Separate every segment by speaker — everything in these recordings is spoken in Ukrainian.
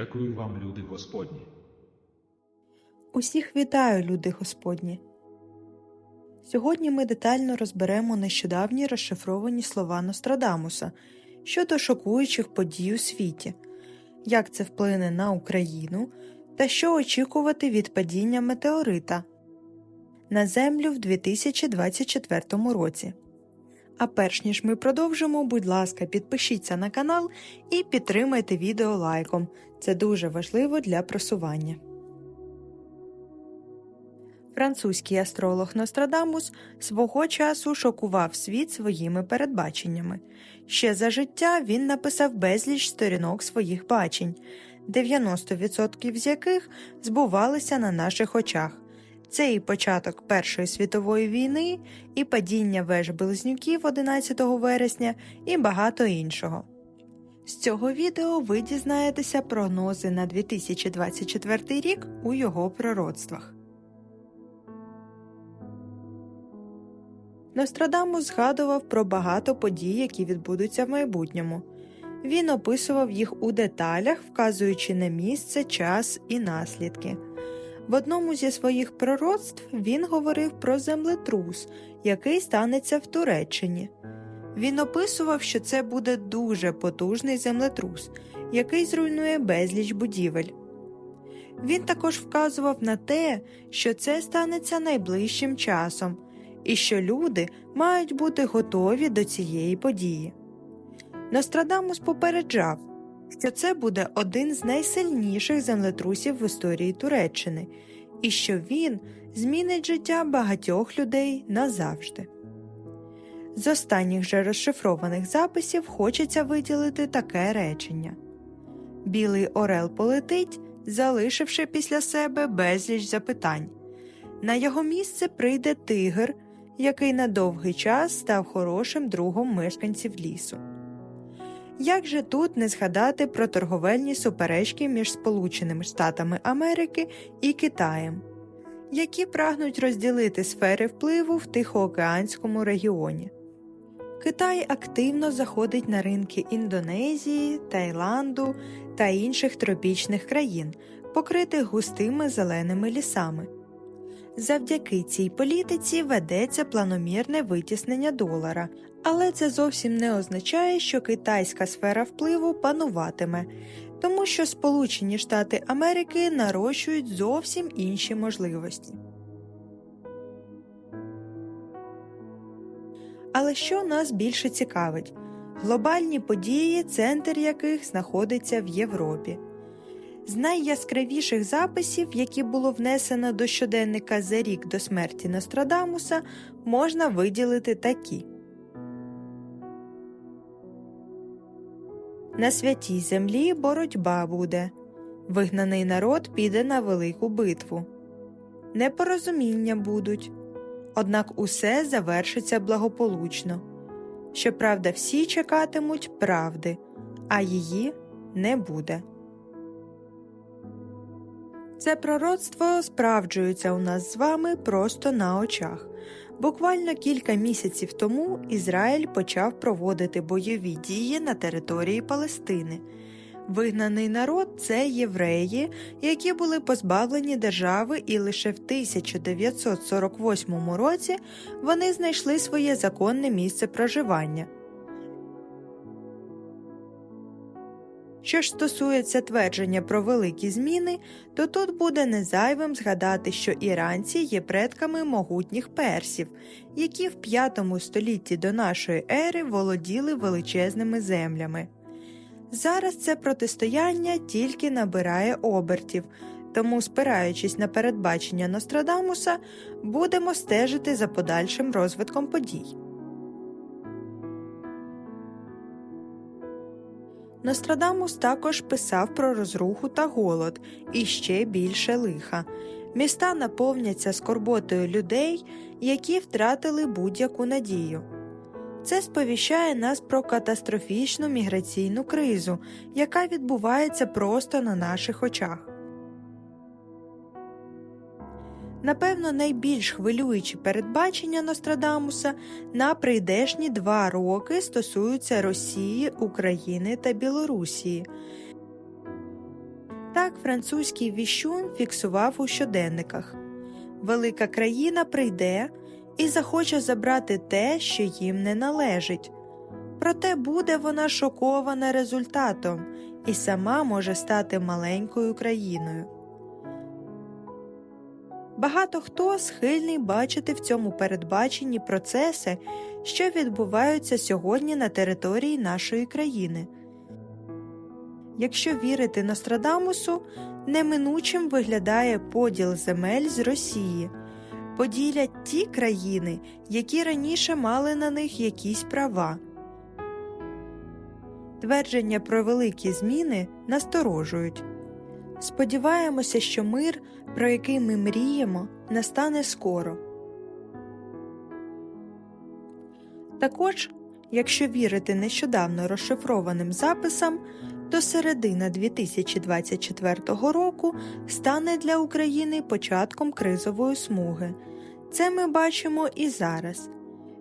Speaker 1: Дякую вам, люди Господні.
Speaker 2: Усіх вітаю, люди Господні! Сьогодні ми детально розберемо нещодавні розшифровані слова Нострадамуса щодо шокуючих подій у світі, як це вплине на Україну та що очікувати від падіння метеорита на Землю в 2024 році. А перш ніж ми продовжимо, будь ласка, підпишіться на канал і підтримайте відео лайком. Це дуже важливо для просування. Французький астролог Нострадамус свого часу шокував світ своїми передбаченнями. Ще за життя він написав безліч сторінок своїх бачень, 90% з яких збувалися на наших очах. Це і початок Першої світової війни, і падіння веж близнюків 11 вересня, і багато іншого. З цього відео ви дізнаєтеся прогнози на 2024 рік у його пророцтвах. Нострадамус згадував про багато подій, які відбудуться в майбутньому. Він описував їх у деталях, вказуючи на місце, час і наслідки. В одному зі своїх пророцтв він говорив про землетрус, який станеться в Туреччині. Він описував, що це буде дуже потужний землетрус, який зруйнує безліч будівель. Він також вказував на те, що це станеться найближчим часом, і що люди мають бути готові до цієї події. Нострадамус попереджав, що це буде один з найсильніших землетрусів в історії Туреччини, і що він змінить життя багатьох людей назавжди. З останніх же розшифрованих записів хочеться виділити таке речення Білий Орел полетить, залишивши після себе безліч запитань. На його місце прийде тигр, який на довгий час став хорошим другом мешканців лісу. Як же тут не згадати про торговельні суперечки між Сполученими Штатами Америки і Китаєм, які прагнуть розділити сфери впливу в Тихоокеанському регіоні? Китай активно заходить на ринки Індонезії, Таїланду та інших тропічних країн, покритих густими зеленими лісами. Завдяки цій політиці ведеться планомірне витіснення долара, але це зовсім не означає, що китайська сфера впливу пануватиме, тому що Сполучені Штати Америки нарощують зовсім інші можливості. Але що нас більше цікавить? Глобальні події, центр яких знаходиться в Європі. З найяскравіших записів, які було внесено до щоденника за рік до смерті Нострадамуса, можна виділити такі. На святій землі боротьба буде. Вигнаний народ піде на велику битву. Непорозуміння будуть. Однак усе завершиться благополучно. Щоправда, всі чекатимуть правди, а її не буде. Це пророцтво справджується у нас з вами просто на очах. Буквально кілька місяців тому Ізраїль почав проводити бойові дії на території Палестини. Вигнаний народ це євреї, які були позбавлені держави, і лише в 1948 році вони знайшли своє законне місце проживання. Що ж стосується твердження про великі зміни, то тут буде незайвим згадати, що іранці є предками могутніх персів, які в V столітті до нашої ери володіли величезними землями. Зараз це протистояння тільки набирає обертів, тому, спираючись на передбачення Нострадамуса, будемо стежити за подальшим розвитком подій. Нострадамус також писав про розруху та голод і ще більше лиха. Міста наповняться скорботою людей, які втратили будь-яку надію. Це сповіщає нас про катастрофічну міграційну кризу, яка відбувається просто на наших очах. Напевно, найбільш хвилюючі передбачення Нострадамуса на прийдешні два роки стосуються Росії, України та Білорусії. Так французький віщун фіксував у щоденниках Велика країна прийде і захоче забрати те, що їм не належить. Проте буде вона шокована результатом і сама може стати маленькою країною. Багато хто схильний бачити в цьому передбаченні процеси, що відбуваються сьогодні на території нашої країни. Якщо вірити Нострадамусу, неминучим виглядає поділ земель з Росії, поділять ті країни, які раніше мали на них якісь права. Твердження про великі зміни насторожують. Сподіваємося, що мир, про який ми мріємо, настане скоро. Також, якщо вірити нещодавно розшифрованим записам, то середина 2024 року стане для України початком кризової смуги. Це ми бачимо і зараз.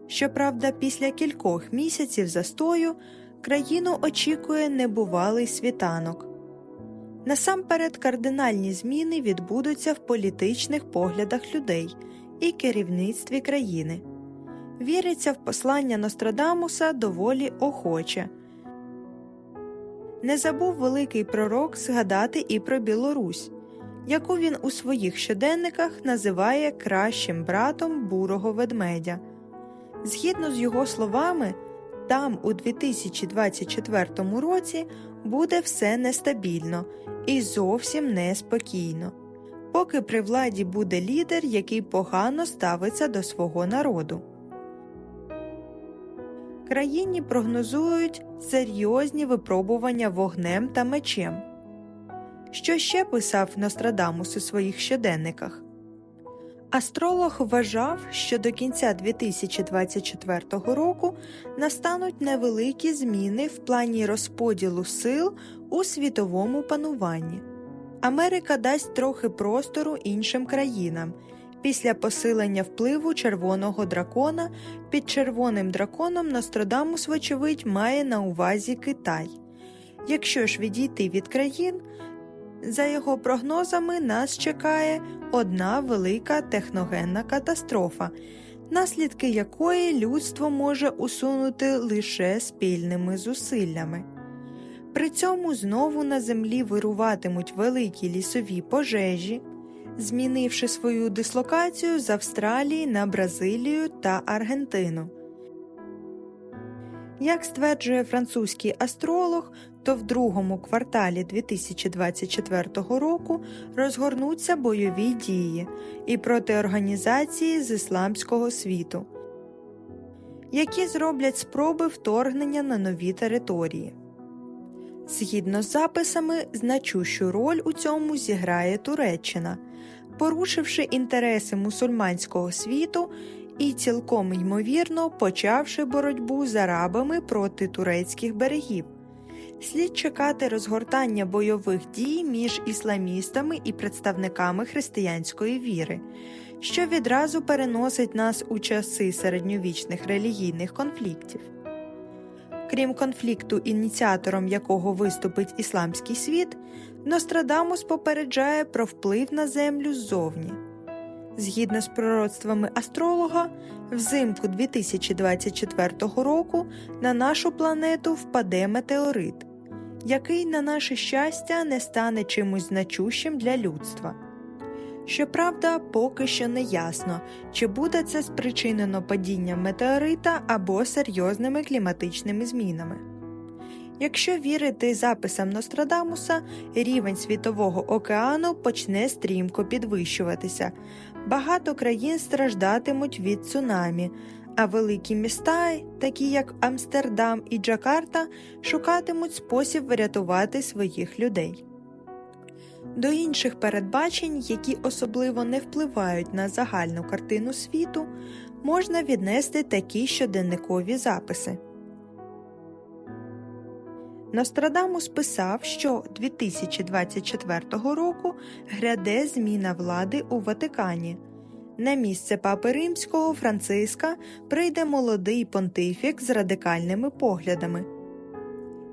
Speaker 2: Щоправда, після кількох місяців застою країну очікує небувалий світанок. Насамперед кардинальні зміни відбудуться в політичних поглядах людей і керівництві країни. Віриться в послання Нострадамуса доволі охоче. Не забув великий пророк згадати і про Білорусь, яку він у своїх щоденниках називає кращим братом бурого ведмедя. Згідно з його словами, там у 2024 році буде все нестабільно і зовсім неспокійно, поки при владі буде лідер, який погано ставиться до свого народу. Країні прогнозують серйозні випробування вогнем та мечем. Що ще писав Нострадамус у своїх щоденниках? Астролог вважав, що до кінця 2024 року настануть невеликі зміни в плані розподілу сил у світовому пануванні. Америка дасть трохи простору іншим країнам після посилення впливу червоного дракона. Під червоним драконом Нострадамус, вочевидь, має на увазі Китай. Якщо ж відійти від країн, за його прогнозами нас чекає одна велика техногенна катастрофа, наслідки якої людство може усунути лише спільними зусиллями. При цьому знову на землі вируватимуть великі лісові пожежі, змінивши свою дислокацію з Австралії на Бразилію та Аргентину. Як стверджує французький астролог, то в другому кварталі 2024 року розгорнуться бойові дії і проти організації з ісламського світу, які зроблять спроби вторгнення на нові території. Згідно з записами, значущу роль у цьому зіграє Туреччина, порушивши інтереси мусульманського світу і цілком ймовірно почавши боротьбу з арабами проти турецьких берегів. Слід чекати розгортання бойових дій між ісламістами і представниками християнської віри, що відразу переносить нас у часи середньовічних релігійних конфліктів. Крім конфлікту, ініціатором якого виступить ісламський світ, Нострадамус попереджає про вплив на землю ззовні. Згідно з пророцтвами астролога, взимку 2024 року на нашу планету впаде метеорит, який, на наше щастя, не стане чимось значущим для людства. Щоправда, поки що не ясно, чи буде це спричинено падінням метеорита або серйозними кліматичними змінами. Якщо вірити записам Нострадамуса, рівень Світового океану почне стрімко підвищуватися, багато країн страждатимуть від цунамі, а великі міста, такі як Амстердам і Джакарта, шукатимуть спосіб врятувати своїх людей. До інших передбачень, які особливо не впливають на загальну картину світу, можна віднести такі щоденникові записи. Нострадамус писав, що 2024 року гряде зміна влади у Ватикані. На місце папи римського Франциска прийде молодий понтифік з радикальними поглядами.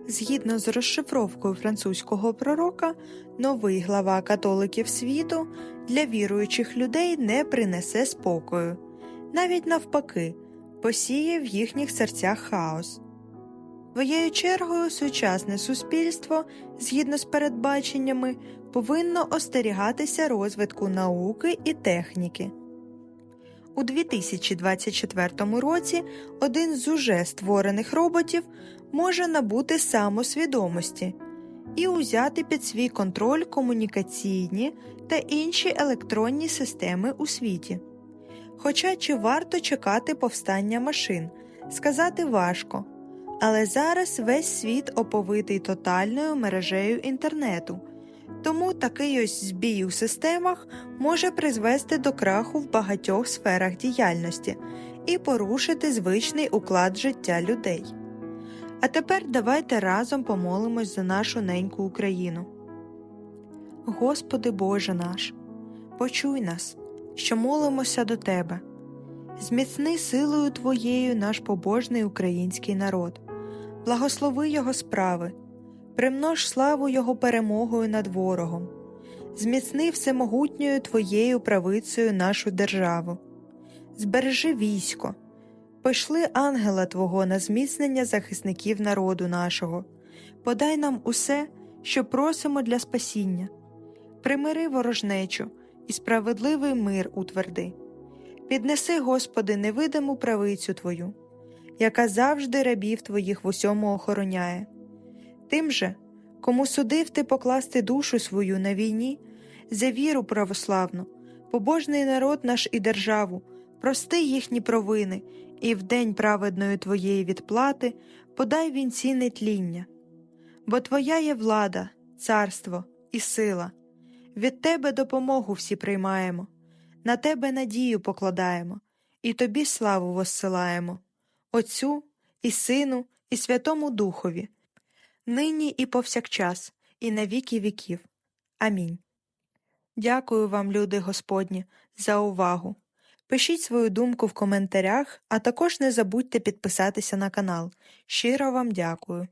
Speaker 2: Згідно з розшифровкою французького пророка, новий глава католиків світу для віруючих людей не принесе спокою, навіть навпаки, посіє в їхніх серцях хаос. Своєю чергою, сучасне суспільство, згідно з передбаченнями, повинно остерігатися розвитку науки і техніки. У 2024 році один з уже створених роботів може набути самосвідомості і узяти під свій контроль комунікаційні та інші електронні системи у світі. Хоча чи варто чекати повстання машин, сказати важко, але зараз весь світ оповитий тотальною мережею інтернету, тому такий ось збій у системах може призвести до краху в багатьох сферах діяльності і порушити звичний уклад життя людей. А тепер давайте разом помолимось за нашу неньку Україну. Господи Боже наш, почуй нас, що молимося до Тебе. Зміцни силою Твоєю наш побожний український народ, благослови Його справи, примнож славу Його перемогою над ворогом, зміцни всемогутньою Твоєю правицею нашу державу, збережи військо, пошли ангела Твого на зміцнення захисників народу нашого, подай нам усе, що просимо для спасіння, примири ворожнечу і справедливий мир утверди. Піднеси, Господи, невидиму правицю Твою, яка завжди рабів Твоїх в усьому охороняє. Тим же, кому судив ти покласти душу свою на війні, за віру православну, побожний народ наш і державу, прости їхні провини, і в день праведної Твоєї відплати подай вінці нетління. Бо Твоя є влада, царство і сила, від Тебе допомогу всі приймаємо. На тебе надію покладаємо, і тобі славу воссилаємо, Отцю і Сину, і Святому Духові, нині і повсякчас, і на віки віків. Амінь. Дякую вам, люди Господні, за увагу. Пишіть свою думку в коментарях, а також не забудьте підписатися на канал. Щиро вам дякую.